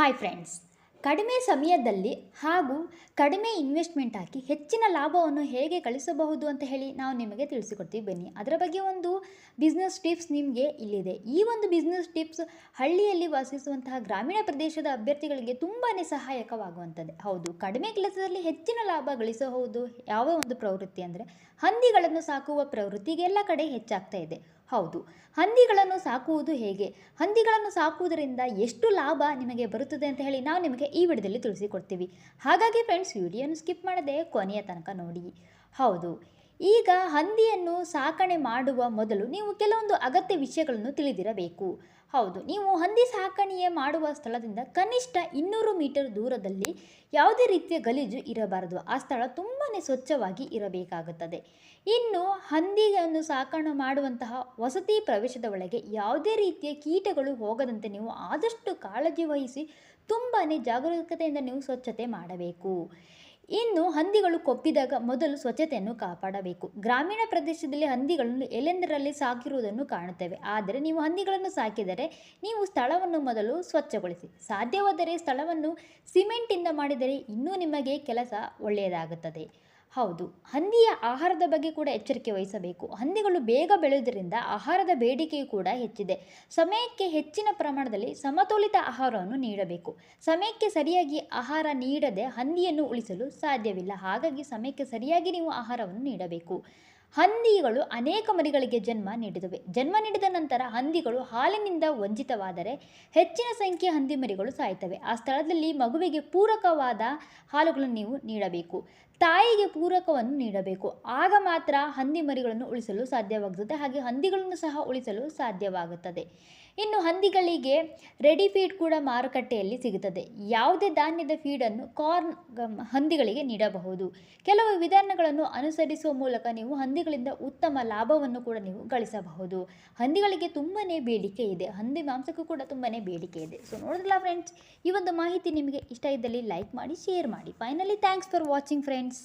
Hi friends ಕಡಿಮೆ ಸಮಯದಲ್ಲಿ ಹಾಗೂ ಕಡಿಮೆ ಇನ್ವೆಸ್ಟ್ಮೆಂಟ್ ಹಾಕಿ ಹೆಚ್ಚಿನ ಲಾಭವನ್ನು ಹೇಗೆ ಗಳಿಸಬಹುದು ಅಂತ ಹೇಳಿ ನಾವು ನಿಮಗೆ ತಿಳಿಸಿಕೊಡ್ತೀವಿ. ಬನ್ನಿ. ಅದರ ಬಗ್ಗೆ ಒಂದು ಬಿಸ್ನೆಸ್ ಟಿಪ್ಸ್ ನಿಮಗೆ ಇಲ್ಲಿದೆ. ಈ ಒಂದು ಬಿಸ್ನೆಸ್ ಟಿಪ್ಸ್ ಹಳ್ಳಿಯಲ್ಲಿ ವಾಸಿಸುವಂತಹ ಗ್ರಾಮೀಣ ಪ್ರದೇಶದ ಅಭ್ಯರ್ಥಿಗಳಿಗೆ ತುಂಬಾ ಸಹಾಯಕವಾಗುವಂಥದ್ದು. ಹೌದು, ಕಡಿಮೆ ಕೆಲಸದಲ್ಲಿ ಹೆಚ್ಚಿನ ಲಾಭ ಗಳಿಸಬಹುದು. ಯಾವ ಒಂದು ಪ್ರವೃತ್ತಿ ಅಂದರೆ ಹಂದಿಗಳನ್ನು ಸಾಕುವ ಪ್ರವೃತ್ತಿಗೆ ಎಲ್ಲ ಕಡೆ ಹೆಚ್ಚಾಗ್ತಾ ಇದೆ. ಹೌದು. ಹಂದಿಗಳನ್ನು ಸಾಕುವುದು ಹೇಗೆ? ಹಂದಿಗಳನ್ನು ಸಾಕುವುದರಿಂದ ಎಷ್ಟು ಲಾಭ ನಿಮಗೆ ಬರುತ್ತದೆ ಅಂತ ಹೇಳಿ ನಾವು ನಿಮಗೆ ಈ ವಿಡಿಯೋದಲ್ಲಿ ತಿಳಿಸಿಕೊಡ್ತೀವಿ. ಹಾಗಾಗಿ ಫ್ರೆಂಡ್ಸ್ ವಿಡಿಯೋನ ಸ್ಕಿಪ್ ಮಾಡದೆ ಕೊನೆಯ ತನಕ ನೋಡಿ. ಹೌದು. ಈಗ ಹಂದಿಯನ್ನು ಸಾಕಣೆ ಮಾಡುವ ಮೊದಲು ನೀವು ಕೆಲವೊಂದು ಅಗತ್ಯ ವಿಷಯಗಳನ್ನು ತಿಳಿದಿರಬೇಕು. ಹೌದು, ನೀವು ಹಂದಿ ಸಾಕಣೆಯ ಮಾಡುವ ಸ್ಥಳದಿಂದ ಕನಿಷ್ಠ ಇನ್ನೂರು ಮೀಟರ್ ದೂರದಲ್ಲಿ ಯಾವುದೇ ರೀತಿಯ ಗಲೀಜು ಇರಬಾರದು. ಆ ಸ್ಥಳ ತುಂಬಾ ಸ್ವಚ್ಛವಾಗಿ ಇರಬೇಕಾಗುತ್ತದೆ. ಇನ್ನು ಹಂದಿಯನ್ನು ಸಾಕಣೆ ಮಾಡುವಂತಹ ವಸತಿ ಪ್ರವೇಶದ ಒಳಗೆ ಯಾವುದೇ ರೀತಿಯ ಕೀಟಗಳು ಹೋಗದಂತೆ ನೀವು ಆದಷ್ಟು ಕಾಳಜಿ ವಹಿಸಿ ತುಂಬಾ ಜಾಗರೂಕತೆಯಿಂದ ನೀವು ಸ್ವಚ್ಛತೆ ಮಾಡಬೇಕು. ಇನ್ನು ಹಂದಿಗಳು ಕೊಪ್ಪಿದಾಗ ಮೊದಲು ಸ್ವಚ್ಛತೆಯನ್ನು ಕಾಪಾಡಬೇಕು. ಗ್ರಾಮೀಣ ಪ್ರದೇಶದಲ್ಲಿ ಹಂದಿಗಳನ್ನು ಎಲ್ಲೆಂದರಲ್ಲಿ ಸಾಕಿರುವುದನ್ನು ಕಾಣುತ್ತೇವೆ. ಆದರೆ ನೀವು ಹಂದಿಗಳನ್ನು ಸಾಕಿದರೆ ನೀವು ಸ್ಥಳವನ್ನು ಮೊದಲು ಸ್ವಚ್ಛಗೊಳಿಸಿ. ಸಾಧ್ಯವಾದರೆ ಸ್ಥಳವನ್ನು ಸಿಮೆಂಟಿಂದ ಮಾಡಿದರೆ ಇನ್ನೂ ನಿಮಗೆ ಕೆಲಸ ಒಳ್ಳೆಯದಾಗುತ್ತದೆ. ಹೌದು. ಹಂದಿಯ ಆಹಾರದ ಬಗ್ಗೆ ಕೂಡ ಎಚ್ಚರಿಕೆ ವಹಿಸಬೇಕು. ಹಂದಿಗಳು ಬೇಗ ಬೆಳೆಯುವುದರಿಂದ ಆಹಾರದ ಬೇಡಿಕೆಯು ಕೂಡ ಹೆಚ್ಚಿದೆ. ಸಮಯಕ್ಕೆ ಹೆಚ್ಚಿನ ಪ್ರಮಾಣದಲ್ಲಿ ಸಮತೋಲಿತ ಆಹಾರವನ್ನು ನೀಡಬೇಕು. ಸಮಯಕ್ಕೆ ಸರಿಯಾಗಿ ಆಹಾರ ನೀಡದೆ ಹಂದಿಯನ್ನು ಉಳಿಸಲು ಸಾಧ್ಯವಿಲ್ಲ. ಹಾಗಾಗಿ ಸಮಯಕ್ಕೆ ಸರಿಯಾಗಿ ನೀವು ಆಹಾರವನ್ನು ನೀಡಬೇಕು. ಹಂದಿಗಳು ಅನೇಕ ಮರಿಗಳಿಗೆ ಜನ್ಮ ನೀಡಿದವೆ. ಜನ್ಮ ನೀಡಿದ ನಂತರ ಹಂದಿಗಳು ಹಾಲಿನಿಂದ ವಂಚಿತವಾದರೆ ಹೆಚ್ಚಿನ ಸಂಖ್ಯೆಯ ಹಂದಿ ಮರಿಗಳು ಸಾಯ್ತವೆ. ಆ ಸ್ಥಳದಲ್ಲಿ ಮಗುವಿಗೆ ಪೂರಕವಾದ ಹಾಲುಗಳನ್ನು ನೀವು ನೀಡಬೇಕು. ತಾಯಿಗೆ ಪೂರಕವನ್ನು ನೀಡಬೇಕು. ಆಗ ಮಾತ್ರ ಹಂದಿ ಮರಿಗಳನ್ನು ಉಳಿಸಲು ಸಾಧ್ಯವಾಗುತ್ತದೆ. ಹಾಗೆ ಹಂದಿಗಳನ್ನು ಸಹ ಉಳಿಸಲು ಸಾಧ್ಯವಾಗುತ್ತದೆ. ಇನ್ನು ಹಂದಿಗಳಿಗೆ ರೆಡಿ ಫೀಡ್ ಕೂಡ ಮಾರುಕಟ್ಟೆಯಲ್ಲಿ ಸಿಗುತ್ತದೆ. ಯಾವುದೇ ಧಾನ್ಯದ ಫೀಡನ್ನು ಕಾರ್ನ್ ಹಂದಿಗಳಿಗೆ ನೀಡಬಹುದು. ಕೆಲವು ವಿಧಾನಗಳನ್ನು ಅನುಸರಿಸುವ ಮೂಲಕ ನೀವು ಹಂದಿಗಳಿಂದ ಉತ್ತಮ ಲಾಭವನ್ನು ಕೂಡ ನೀವು ಗಳಿಸಬಹುದು. ಹಂದಿಗಳಿಗೆ ತುಂಬಾ ಬೇಡಿಕೆ ಇದೆ. ಹಂದಿ ಮಾಂಸಕ್ಕೂ ಕೂಡ ತುಂಬಾ ಬೇಡಿಕೆ ಇದೆ. ಸೊ ನೋಡಿದ್ರಲ್ಲ ಫ್ರೆಂಡ್ಸ್ ಈ ಒಂದು ಮಾಹಿತಿ ನಿಮಗೆ ಇಷ್ಟ ಇದ್ದಲ್ಲಿ ಲೈಕ್ ಮಾಡಿ ಶೇರ್ ಮಾಡಿ. Finally thanks for watching friends